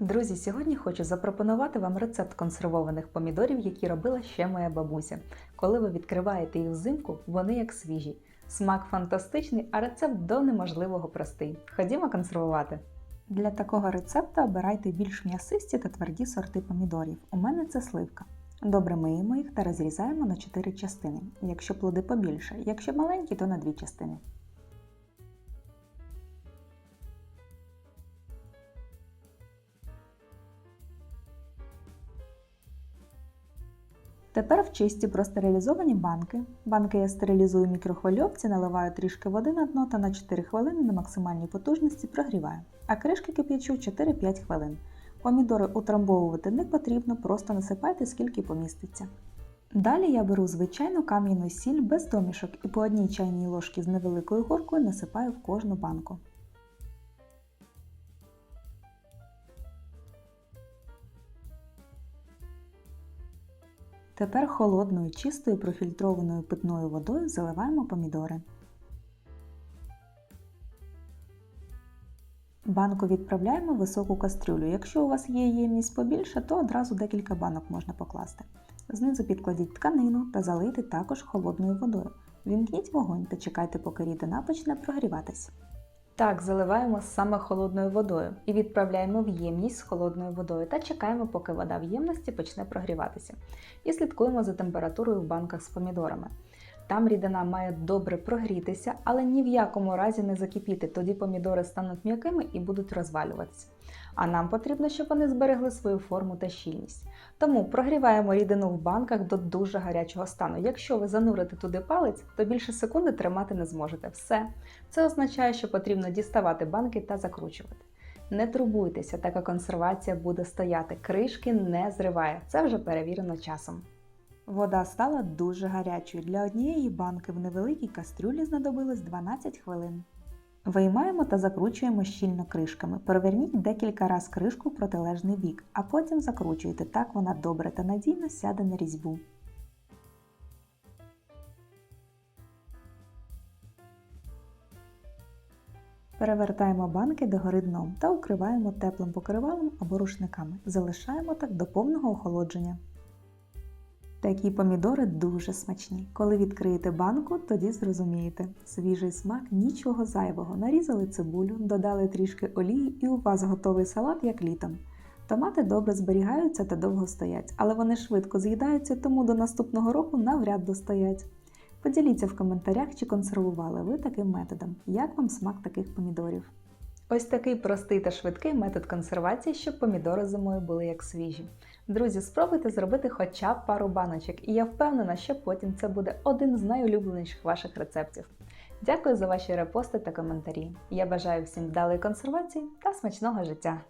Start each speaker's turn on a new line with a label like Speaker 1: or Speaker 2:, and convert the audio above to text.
Speaker 1: Друзі, сьогодні хочу запропонувати вам рецепт консервованих помідорів, які робила ще моя бабуся. Коли ви відкриваєте їх взимку, вони як свіжі. Смак фантастичний, а рецепт до неможливого простий. Ходімо консервувати. Для такого рецепту обирайте більш м'ясисті та тверді сорти помідорів. У мене це сливка. Добре миємо їх та розрізаємо на 4 частини. Якщо плоди побільше, якщо маленькі, то на 2 частини. Тепер в чисті простерилізовані банки. Банки я стерилізую в мікрохвильовці, наливаю трішки води на дно та на 4 хвилини на максимальній потужності прогріваю, а кришки кип'ячу 4-5 хвилин. Помідори утрамбовувати не потрібно, просто насипайте скільки поміститься. Далі я беру звичайну кам'яну сіль без домішок і по одній чайній ложці з невеликою горкою насипаю в кожну банку. Тепер холодною, чистою профільтрованою питною водою заливаємо помідори. Банку відправляємо в високу кастрюлю. Якщо у вас є ємність побільше, то одразу декілька банок можна покласти. Знизу підкладіть тканину та залийте також холодною водою. Вімкніть вогонь та чекайте, поки рідина почне прогріватись. Так, заливаємо саме холодною водою і відправляємо в ємність з холодною водою та чекаємо, поки вода в ємності почне прогріватися. І слідкуємо за температурою в банках з помідорами. Там рідина має добре прогрітися, але ні в якому разі не закипіти, тоді помідори стануть м'якими і будуть розвалюватися. А нам потрібно, щоб вони зберегли свою форму та щільність. Тому прогріваємо рідину в банках до дуже гарячого стану. Якщо ви занурите туди палець, то більше секунди тримати не зможете. Все. Це означає, що потрібно діставати банки та закручувати. Не турбуйтеся, така консервація буде стояти, кришки не зриває. Це вже перевірено часом. Вода стала дуже гарячою. Для однієї банки в невеликій кастрюлі знадобилось 12 хвилин. Виймаємо та закручуємо щільно кришками. Переверніть декілька разів кришку в протилежний бік, а потім закручуйте. Так вона добре та надійно сяде на різьбу. Перевертаємо банки догори дном та укриваємо теплим покривалом або рушниками. Залишаємо так до повного охолодження. Такі помідори дуже смачні. Коли відкриєте банку, тоді зрозумієте. Свіжий смак, нічого зайвого. Нарізали цибулю, додали трішки олії і у вас готовий салат, як літом. Томати добре зберігаються та довго стоять, але вони швидко з'їдаються, тому до наступного року навряд достоять. Поділіться в коментарях, чи консервували ви таким методом, як вам смак таких помідорів. Ось такий простий та швидкий метод консервації, щоб помідори зимою були як свіжі. Друзі, спробуйте зробити хоча б пару баночок, і я впевнена, що потім це буде один з найулюбленіших ваших рецептів. Дякую за ваші репости та коментарі. Я бажаю всім вдалої консервації та смачного життя!